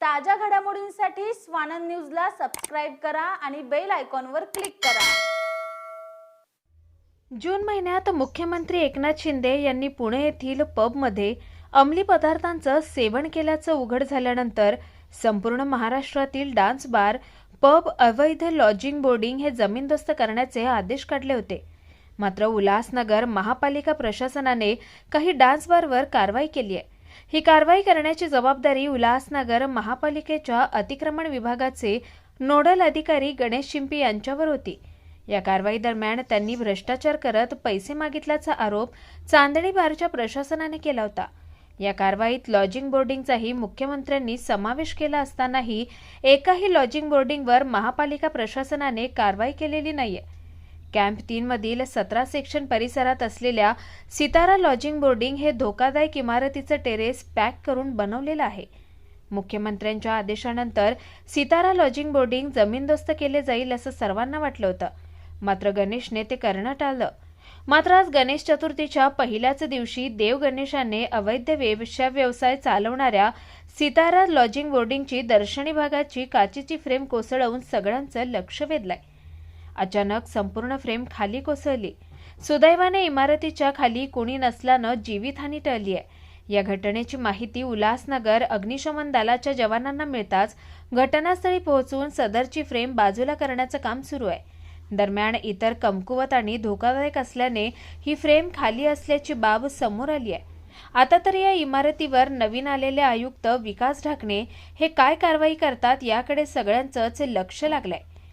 ताज्या घडामोडींसाठी स्वानंद न्यूजला सबस्क्राईब करा आणि बेल आयकॉनवर क्लिक करा. जून महिन्यात मुख्यमंत्री एकनाथ शिंदे यांनी पुणे येथील पबमध्ये अंमली पदार्थांचं सेवन केल्याचं उघड झाल्यानंतर संपूर्ण महाराष्ट्रातील डान्स बार पब अवैध लॉजिंग बोर्डिंग हे जमीनदोस्त करण्याचे आदेश काढले होते. मात्र उल्हासनगर महापालिका प्रशासनाने काही डान्स बारवर कारवाई केली आहे. ही कारवाई करण्याची जबाबदारी उल्हासनगर महापालिकेच्या अतिक्रमण विभागाचे नोडल अधिकारी गणेश शिंपी यांच्यावर होती. या कारवाई दरम्यान त्यांनी भ्रष्टाचार करत पैसे मागितल्याचा आरोप चांदणी बारच्या प्रशासनाने केला होता. या कारवाईत लॉजिंग बोर्डिंगचाही मुख्यमंत्र्यांनी समावेश केला असतानाही एकाही लॉजिंग बोर्डिंगवर महापालिका प्रशासनाने कारवाई केलेली नाहीये. कॅम्प तीनमधील सतरा सेक्शन परिसरात असलेल्या सितारा लॉजिंग बोर्डिंग हे धोकादायक इमारतीचं टेरेस पॅक करून बनवलेलं आहे. मुख्यमंत्र्यांच्या आदेशानंतर सितारा लॉजिंग बोर्डिंग जमीनदोस्त केले जाईल असं सर्वांना वाटलं होतं. मात्र गणेशने ते करणं टाळलं. मात्र आज गणेश चतुर्थीच्या पहिल्याच दिवशी देव गणेशाने अवैध व्यवसाय व्यवसाय चालवणाऱ्या सितारा लॉजिंग बोर्डिंगची दर्शनी भागाची काचेची फ्रेम कोसळवून सगळ्यांचं लक्ष वेधलंय. अचानक संपूर्ण फ्रेम खाली कोसळली. सुदैवाने इमारतीच्या खाली कोणी नसल्यानं जीवितहानी टळली आहे. या घटनेची माहिती उल्हासनगर अग्निशमन दलाच्या जवानांना मिळताच घटनास्थळी पोहोचून सदरची फ्रेम बाजूला करण्याचं काम सुरू आहे. दरम्यान इतर कमकुवत आणि धोकादायक असल्याने ही फ्रेम खाली असल्याची बाब समोर आली आहे. आता तर या इमारतीवर नवीन आलेले आयुक्त विकास ढाकणे हे काय कारवाई करतात याकडे सगळ्यांचंच लक्ष लागलंय.